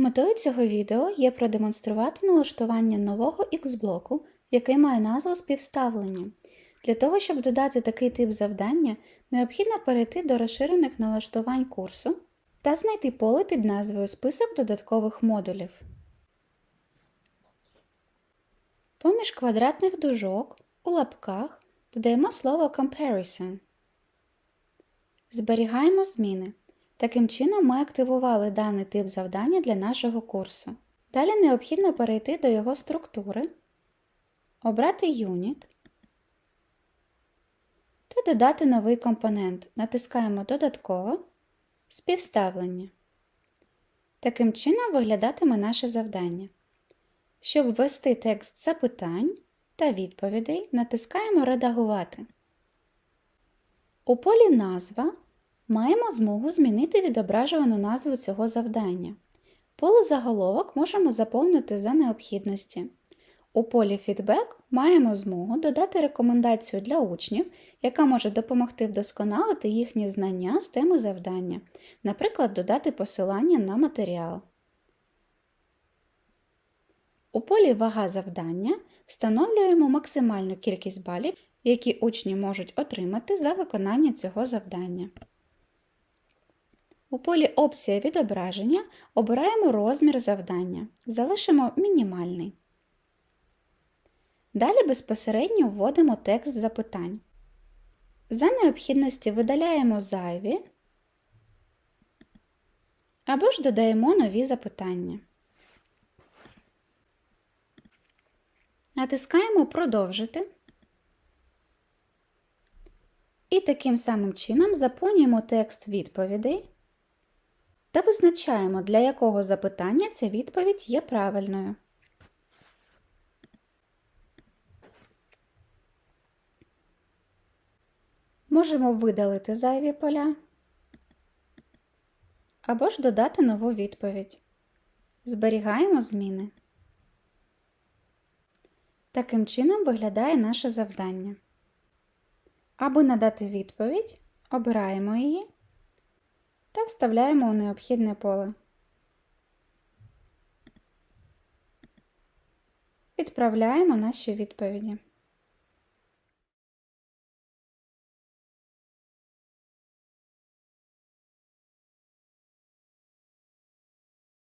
Метою цього відео є продемонструвати налаштування нового X-блоку, який має назву співставлення. Для того, щоб додати такий тип завдання, необхідно перейти до розширених налаштувань курсу та знайти поле під назвою Список додаткових модулів. Поміж квадратних дужок у лапках додаємо слово Comparison. Зберігаємо зміни. Таким чином ми активували даний тип завдання для нашого курсу. Далі необхідно перейти до його структури, обрати Unit та додати новий компонент. Натискаємо Додатково Співставлення. Таким чином виглядатиме наше завдання. Щоб ввести текст запитань та відповідей, натискаємо Редагувати. У полі Назва маємо змогу змінити відображувану назву цього завдання. Поле заголовок можемо заповнити за необхідності. У полі Фідбек маємо змогу додати рекомендацію для учнів, яка може допомогти вдосконалити їхні знання з теми завдання, наприклад, додати посилання на матеріал. У полі Вага завдання встановлюємо максимальну кількість балів, які учні можуть отримати за виконання цього завдання. У полі Опція відображення обираємо розмір завдання, залишимо мінімальний. Далі безпосередньо вводимо текст запитань. За необхідності видаляємо зайві або ж додаємо нові запитання. Натискаємо Продовжити. І таким самим чином заповнюємо текст відповідей та визначаємо, для якого запитання ця відповідь є правильною. Можемо видалити зайві поля або ж додати нову відповідь. Зберігаємо зміни. Таким чином виглядає наше завдання. Аби надати відповідь, обираємо її та вставляємо у необхідне поле. Відправляємо наші відповіді.